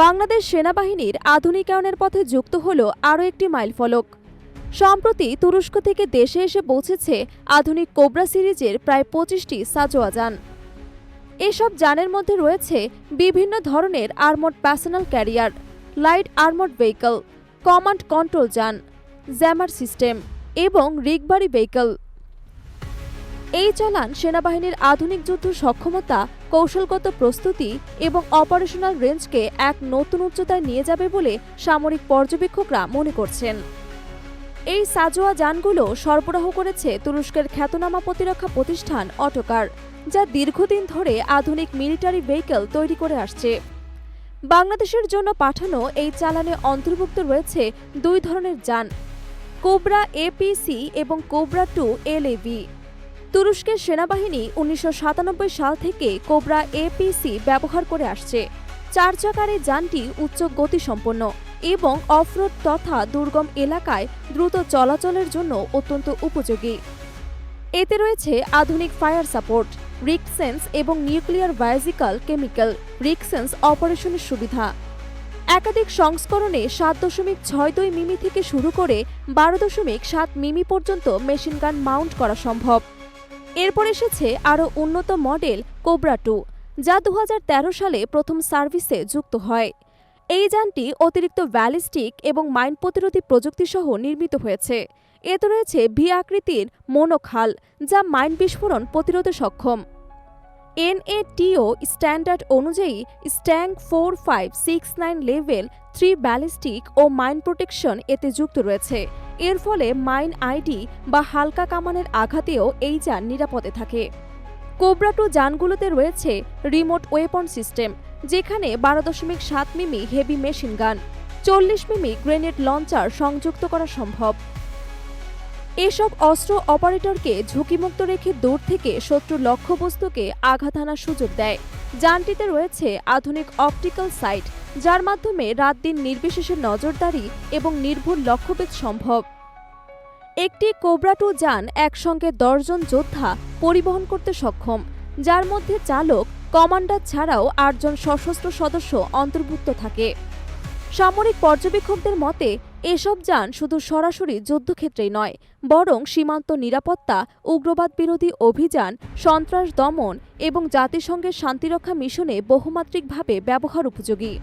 বাংলাদেশ সেনাবাহিনীর আধুনিকায়নের পথে যুক্ত হল আরও একটি মাইলফলক সম্প্রতি তুরস্ক থেকে দেশে এসে পৌঁছেছে আধুনিক কোবরা সিরিজের প্রায় পঁচিশটি সাজোয়া যান। এসব যানের মধ্যে রয়েছে বিভিন্ন ধরনের armed personal carrier, light armed vehicle, command control যান, জ্যামার সিস্টেম এবং রিগবাড়ি ভেহিকল। এই চালান সেনাবাহিনীর আধুনিক যুদ্ধ সক্ষমতা, কৌশলগত প্রস্তুতি এবং অপারেশনাল রেঞ্জকে এক নতুন উচ্চতায় নিয়ে যাবে বলে সামরিক পর্যবেক্ষকরা মনে করছেন। এই সাজোয়া যানগুলো সরবরাহ করেছে তুরস্কের খ্যাতনামা প্রতিরক্ষা প্রতিষ্ঠান অটোকার, যা দীর্ঘদিন ধরে আধুনিক মিলিটারি ভেহিকেল তৈরি করে আসছে। বাংলাদেশের জন্য পাঠানো এই চালানে অন্তর্ভুক্ত রয়েছে দুই ধরনের যান, কোবরা এপিসি এবং কোবরা টু এলএভি তুরস্কের সেনাবাহিনী উনিশশো সাতানব্বই সাল থেকে কোবরা এপিসি ব্যবহার করে আসছে। চার চাকার যানটি উচ্চ গতিসম্পন্ন এবং অফরোড তথা দুর্গম এলাকায় দ্রুত চলাচলের জন্য অত্যন্ত উপযোগী। এতে রয়েছে আধুনিক ফায়ার সাপোর্ট, রিকসেন্স এবং নিউক্লিয়ার বায়োজিক্যাল কেমিক্যাল, রিকসেন্স অপারেশনের সুবিধা। একাধিক সংস্করণে সাত দশমিক ছয় দুই মিমি থেকে শুরু করে বারো দশমিক সাত মিমি পর্যন্ত মেশিনগান মাউন্ট করা সম্ভব। এরপর এসেছে আরও উন্নত মডেল কোবরা টু, যা দু হাজার তেরো সালে প্রথম সার্ভিসে যুক্ত হয়। এই যানটি অতিরিক্ত ব্যালিস্টিক এবং মাইন প্রতিরোধী প্রযুক্তিসহ নির্মিত হয়েছে। এতে রয়েছে ভি আকৃতির মনোখাল, যা মাইন বিস্ফোরণ প্রতিরোধে সক্ষম। এনএটিও স্ট্যান্ডার্ড অনুযায়ী স্ট্যাং four, five, six, nine level, three ballistic ও মাইন প্রোটেকশন এতে যুক্ত রয়েছে। এর ফলে মাইন আইডি বা হালকা কামানের আঘাতেও এই যান নিরাপদে থাকে। কোবরা টু যানগুলোতে রয়েছে রিমোট ওয়েপন সিস্টেম, যেখানে বারো দশমিক সাত মিমি হেভি মেশিন গান, চল্লিশ মিমি গ্রেনেড লঞ্চার সংযুক্ত করা সম্ভব। এসব অস্ত্র অপারেটরকে ঝুঁকিমুক্ত রেখে দূর থেকে শত্রুর লক্ষ্যবস্তুকে আঘাত হানার সুযোগ দেয়। যানটিতে রয়েছে আধুনিক অপটিক্যাল সাইট, যার মাধ্যমে রাত দিন নির্বিশেষে নজরদারি এবং নির্ভুল লক্ষ্যভেদ সম্ভব। একটি কোবরা টু যান একসঙ্গে দশজন যোদ্ধা পরিবহন করতে সক্ষম, যার মধ্যে চালক, কমান্ডার ছাড়াও আটজন সশস্ত্র সদস্য অন্তর্ভুক্ত থাকে। সামরিক পর্যবেক্ষকদের মতে এসব যান শুধু সরাসরি যুদ্ধক্ষেত্রেই নয়, বরং সীমান্ত নিরাপত্তা, উগ্রবাদ বিরোধী অভিযান, সন্ত্রাস দমন এবং জাতিসংঘের শান্তিরক্ষা মিশনে বহুমাত্রিকভাবে ব্যবহার উপযোগী।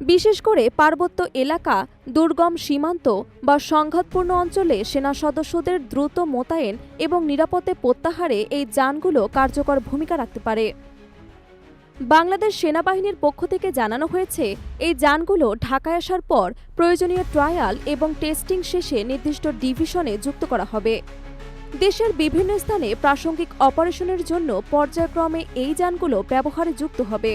বিশেষ করে পার্বত্য এলাকা, দুর্গম সীমান্ত বা সংঘাতপূর্ণ অঞ্চলে সেনা সদস্যদের দ্রুত মোতায়েন এবং নিরাপদে প্রত্যাহারে এই যানগুলো কার্যকর ভূমিকা রাখতে পারে। বাংলাদেশ সেনাবাহিনীর পক্ষ থেকে জানানো হয়েছে, এই যানগুলো ঢাকায় আসার পর প্রয়োজনীয় ট্রায়াল এবং টেস্টিং শেষে নির্দিষ্ট ডিভিশনে যুক্ত করা হবে। দেশের বিভিন্ন স্থানে প্রাসঙ্গিক অপারেশনের জন্য পর্যায়ক্রমে এই যানগুলো ব্যবহারে যুক্ত হবে।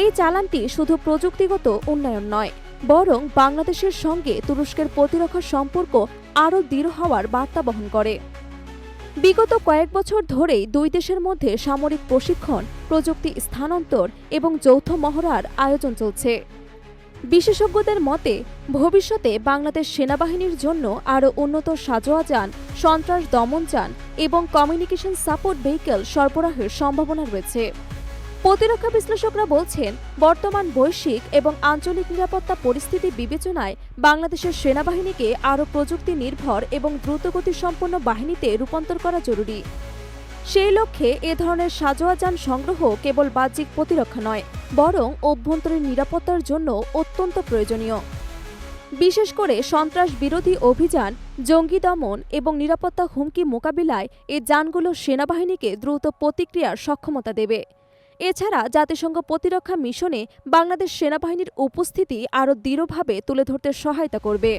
এই চালানটি শুধু প্রযুক্তিগত উন্নয়ন নয়, বরং বাংলাদেশের সঙ্গে তুরস্কের প্রতিরক্ষা সম্পর্ক আরও দৃঢ় হওয়ার বার্তা বহন করে। বিগত কয়েক বছর ধরেই দুই দেশের মধ্যে সামরিক প্রশিক্ষণ, প্রযুক্তি স্থানান্তর এবং যৌথ মহড়ার আয়োজন চলছে। বিশেষজ্ঞদের মতে, ভবিষ্যতে বাংলাদেশ সেনাবাহিনীর জন্য আরও উন্নত সাজোয়া যান, সন্ত্রাস দমন যান এবং কমিউনিকেশন সাপোর্ট ভেহিকেল সরবরাহের সম্ভাবনা রয়েছে। প্রতিরক্ষা বিশ্লেষকরা বলছেন, বর্তমান বৈশ্বিক এবং আঞ্চলিক নিরাপত্তা পরিস্থিতি বিবেচনায় বাংলাদেশের সেনাবাহিনীকে আরও প্রযুক্তি নির্ভর এবং দ্রুতগতি সম্পন্ন বাহিনীতে রূপান্তর করা জরুরি। সেই লক্ষ্যে এ ধরনের সাজোয়া যান সংগ্রহ কেবল বাহ্যিক প্রতিরক্ষা নয়, বরং অভ্যন্তরীণ নিরাপত্তার জন্য অত্যন্ত প্রয়োজনীয়। বিশেষ করে সন্ত্রাস বিরোধী অভিযান, জঙ্গি দমন এবং নিরাপত্তা হুমকি মোকাবিলায় এ যানগুলো সেনাবাহিনীকে দ্রুত প্রতিক্রিয়ার সক্ষমতা দেবে। এছাড়া জাতিসংঘ প্রতিরক্ষা মিশনে বাংলাদেশ সেনাবাহিনীর উপস্থিতি আরও দৃঢ়ভাবে তুলে ধরতে সহায়তা করবে।